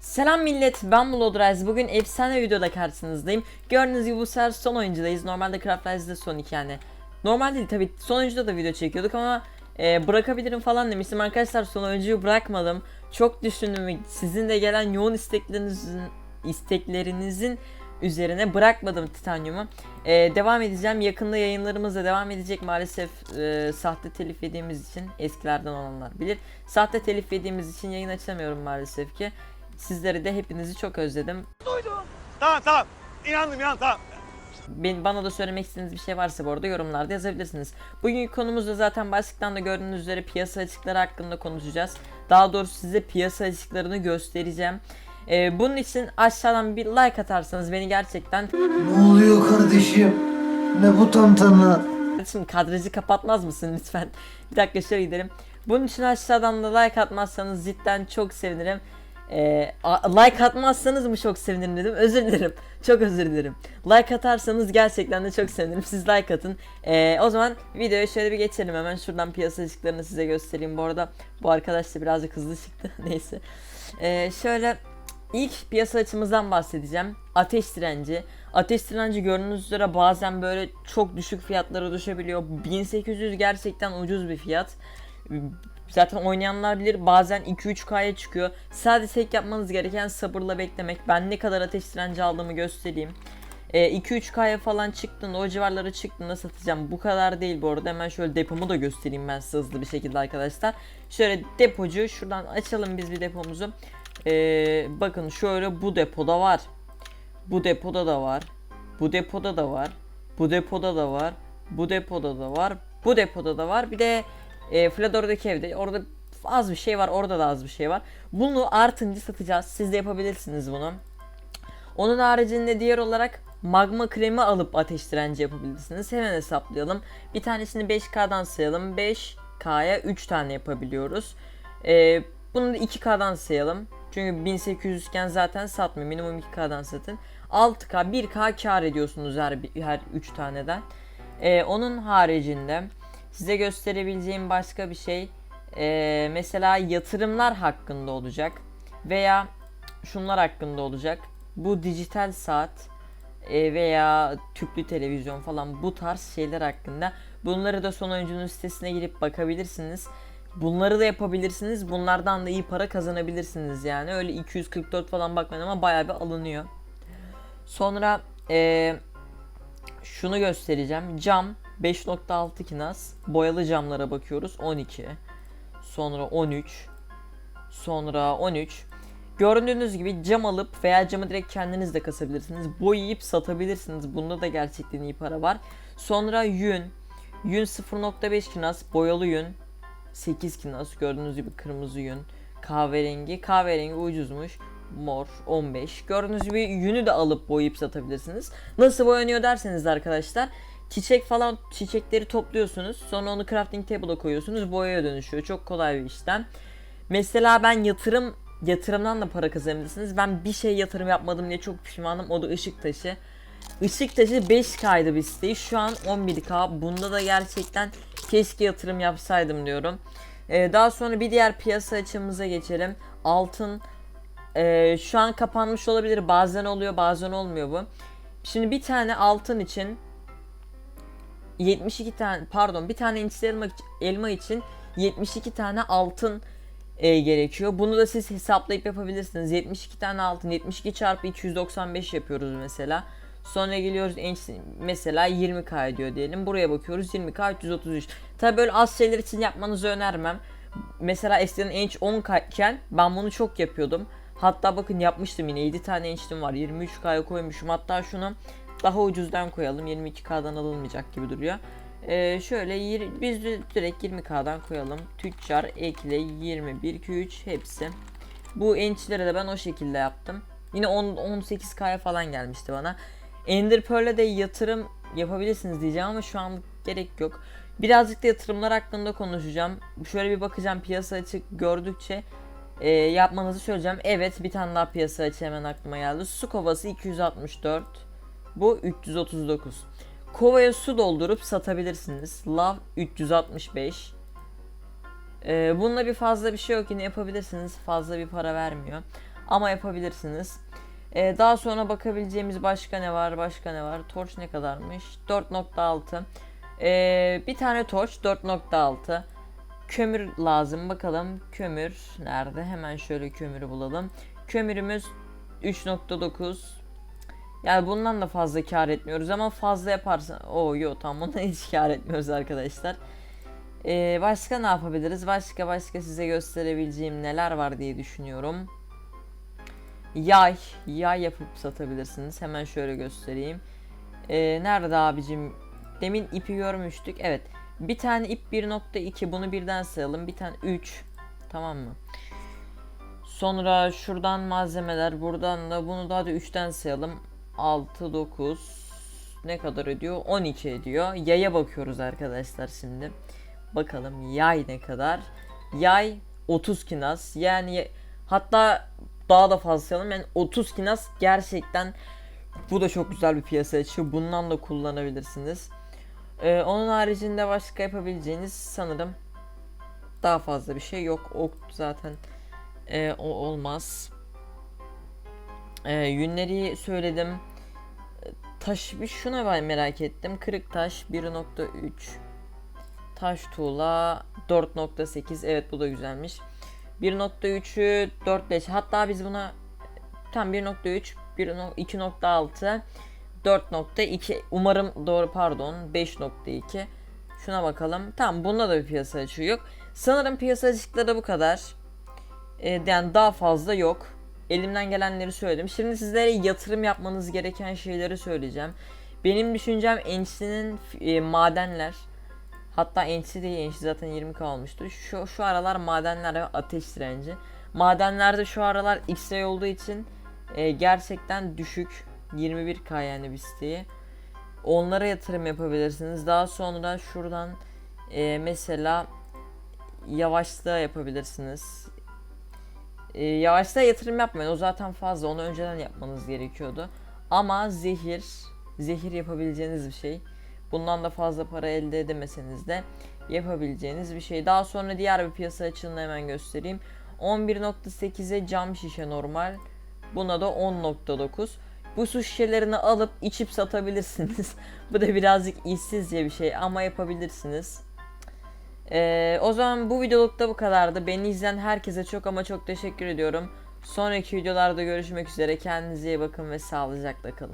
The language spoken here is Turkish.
Selam millet ben Bloodrise bugün efsane videoda karşınızdayım. Gördüğünüz gibi bu sefer son oyuncudayız. Normalde Craft son iki yani. Normal değil tabi son oyuncuda da video çekiyorduk ama e, bırakabilirim falan demiştim. Arkadaşlar son oyuncuyu bırakmadım. Çok düşündüm sizin de gelen yoğun isteklerinizin, isteklerinizin üzerine bırakmadım titanyumu. E, Devam edeceğim. Yakında yayınlarımız da devam edecek maalesef. E, sahte telif yediğimiz için eskilerden olanlar bilir. Sahte telif yediğimiz için yayın açamıyorum maalesef ki Sizleri de hepinizi çok özledim. Tamam tamam. İnandım inan tamam. Ben, bana da söylemek istediğiniz bir şey varsa bu arada yorumlarda yazabilirsiniz. Bugünkü konumuz da zaten başlıktan da gördüğünüz üzere piyasa açıkları hakkında konuşacağız. Daha doğrusu size piyasa açıklarını göstereceğim. Ee, bunun için aşağıdan bir like atarsanız beni gerçekten Ne oluyor kardeşim? Ne bu tantana? Şimdi kadrajı kapatmaz mısın lütfen? Bir dakika şöyle gidelim. Bunun için aşağıdan da like atmazsanız cidden çok sevinirim. A- like atmazsanız mı çok sevinirim dedim. Özür dilerim. Çok özür dilerim. Like atarsanız gerçekten de çok sevinirim. Siz like atın. Ee, o zaman videoya şöyle bir geçelim. Hemen şuradan piyasa ışıklarını size göstereyim. Bu arada bu arkadaş da birazcık hızlı çıktı. Neyse. Ee, şöyle ilk piyasa açımızdan bahsedeceğim. Ateş direnci. Ateş direnci gördüğünüz üzere bazen böyle çok düşük fiyatlara düşebiliyor. 1800 gerçekten ucuz bir fiyat. Zaten oynayanlar bilir bazen 2-3K'ya çıkıyor. Sadece tek yapmanız gereken sabırla beklemek. Ben ne kadar ateş direnci aldığımı göstereyim. Ee, 2-3K'ya falan çıktığında o civarlara çıktığında satacağım. Bu kadar değil bu arada. Hemen şöyle depomu da göstereyim ben size hızlı bir şekilde arkadaşlar. Şöyle depocu şuradan açalım biz bir depomuzu. Ee, bakın şöyle bu depoda var. Bu depoda da var. Bu depoda da var. Bu depoda da var. Bu depoda da var. Bu depoda da var. Bir de e, Flador'daki evde orada az bir şey var. Orada da az bir şey var. Bunu artınca satacağız. Siz de yapabilirsiniz bunu. Onun haricinde diğer olarak magma kremi alıp ateş direnci yapabilirsiniz. Hemen hesaplayalım. Bir tanesini 5K'dan sayalım. 5K'ya 3 tane yapabiliyoruz. Ee, bunu da 2K'dan sayalım. Çünkü 1800 iken zaten satmıyor. Minimum 2K'dan satın. 6K, 1K kar ediyorsunuz her, her 3 taneden. Ee, onun haricinde size gösterebileceğim başka bir şey ee, mesela yatırımlar hakkında olacak veya şunlar hakkında olacak. Bu dijital saat e, veya tüplü televizyon falan bu tarz şeyler hakkında bunları da son oyuncunun sitesine girip bakabilirsiniz. Bunları da yapabilirsiniz. Bunlardan da iyi para kazanabilirsiniz yani. Öyle 244 falan bakmayın ama bayağı bir alınıyor. Sonra e, şunu göstereceğim. Cam 5.6 kinas. Boyalı camlara bakıyoruz. 12. Sonra 13. Sonra 13. Gördüğünüz gibi cam alıp veya camı direkt kendiniz de kasabilirsiniz. Boyayıp satabilirsiniz. Bunda da gerçekten iyi para var. Sonra yün. Yün 0.5 kinas. Boyalı yün. 8 kinas. Gördüğünüz gibi kırmızı yün. Kahverengi. Kahverengi ucuzmuş. Mor 15. Gördüğünüz gibi yünü de alıp boyayıp satabilirsiniz. Nasıl boyanıyor derseniz arkadaşlar. Çiçek falan çiçekleri topluyorsunuz. Sonra onu crafting table'a koyuyorsunuz. Boyaya dönüşüyor. Çok kolay bir işlem. Mesela ben yatırım yatırımdan da para kazanabilirsiniz. Ben bir şey yatırım yapmadım diye çok pişmanım. O da ışık taşı. Işık taşı 5K'ydı bir siteyi. Şu an 11K. Bunda da gerçekten keşke yatırım yapsaydım diyorum. Ee, daha sonra bir diğer piyasa açımıza geçelim. Altın ee, şu an kapanmış olabilir. Bazen oluyor bazen olmuyor bu. Şimdi bir tane altın için 72 tane pardon bir tane inçli elma, elma için 72 tane altın e, gerekiyor. Bunu da siz hesaplayıp yapabilirsiniz. 72 tane altın 72 çarpı 295 yapıyoruz mesela. Sonra geliyoruz enç- mesela 20k ediyor diyelim. Buraya bakıyoruz 20k 333. Tabi böyle az şeyler için yapmanızı önermem. Mesela eskiden enç 10k iken ben bunu çok yapıyordum. Hatta bakın yapmıştım yine 7 tane ençtim var 23k'ya koymuşum. Hatta şunu daha ucuzdan koyalım 22k'dan alınmayacak gibi duruyor. Ee, şöyle yir- biz direkt 20k'dan koyalım. Tüccar ekle 21 2 3 hepsi. Bu ençlere de ben o şekilde yaptım. Yine 10 18k'ya falan gelmişti bana. Ender Pearl'e de yatırım yapabilirsiniz diyeceğim ama şu an gerek yok. Birazcık da yatırımlar hakkında konuşacağım. Şöyle bir bakacağım piyasa açık gördükçe e, yapmanızı söyleyeceğim. Evet bir tane daha piyasa açı hemen aklıma geldi. Su kovası 264. Bu 339. Kovaya su doldurup satabilirsiniz. Lav 365. Ee, bununla bir fazla bir şey yok yine yapabilirsiniz. Fazla bir para vermiyor. Ama yapabilirsiniz. Ee, daha sonra bakabileceğimiz başka ne var? Başka ne var? Torch ne kadarmış? 4.6. Ee, bir tane torch 4.6. Kömür lazım. Bakalım kömür nerede? Hemen şöyle kömürü bulalım. Kömürümüz 3.9. Yani bundan da fazla kar etmiyoruz ama fazla yaparsan o yo tam bundan hiç kar etmiyoruz arkadaşlar. Ee, başka ne yapabiliriz? Başka başka size gösterebileceğim neler var diye düşünüyorum. Yay, yay yapıp satabilirsiniz. Hemen şöyle göstereyim. Ee, nerede abicim? Demin ipi görmüştük. Evet. Bir tane ip 1.2 bunu birden sayalım. Bir tane 3. Tamam mı? Sonra şuradan malzemeler buradan da bunu daha da 3'ten sayalım. 6 9 ne kadar ediyor? 12 ediyor. Yaya bakıyoruz arkadaşlar şimdi. Bakalım yay ne kadar? Yay 30 kinas. Yani hatta daha da fazla sayalım. Yani 30 kinas gerçekten bu da çok güzel bir piyasa açıyor. Bundan da kullanabilirsiniz. Ee, onun haricinde başka yapabileceğiniz sanırım daha fazla bir şey yok. Ok zaten e, o olmaz. E, yünleri söyledim. Taş bir şuna ben merak ettim. Kırık taş 1.3 Taş tuğla 4.8 evet bu da güzelmiş. 1.3'ü 4.5 hatta biz buna tam 1.3 2.6 4.2 umarım doğru pardon 5.2 şuna bakalım. Tamam bunda da bir piyasa açığı yok. Sanırım piyasa açıkları bu kadar. Ee, yani daha fazla yok. Elimden gelenleri söyledim. Şimdi sizlere yatırım yapmanız gereken şeyleri söyleyeceğim. Benim düşüncem Ençli'nin e, madenler. Hatta Ençli değil Ençli zaten 20 kalmıştı. Şu, şu aralar madenler ve ateş direnci. Madenlerde şu aralar X-ray olduğu için e, gerçekten düşük. 21k yani bir siteye. Onlara yatırım yapabilirsiniz. Daha sonra şuradan e, mesela yavaşlığa yapabilirsiniz. E, yavaşlığa yatırım yapmayın. O zaten fazla. Onu önceden yapmanız gerekiyordu. Ama zehir, zehir yapabileceğiniz bir şey. Bundan da fazla para elde edemeseniz de yapabileceğiniz bir şey. Daha sonra diğer bir piyasa açığını hemen göstereyim. 11.8'e cam şişe normal. Buna da 10.9. Bu su şişelerini alıp içip satabilirsiniz. Bu da birazcık işsizce bir şey ama yapabilirsiniz. Ee, o zaman bu videoluk da bu kadardı. Beni izleyen herkese çok ama çok teşekkür ediyorum. Sonraki videolarda görüşmek üzere. Kendinize iyi bakın ve sağlıcakla kalın.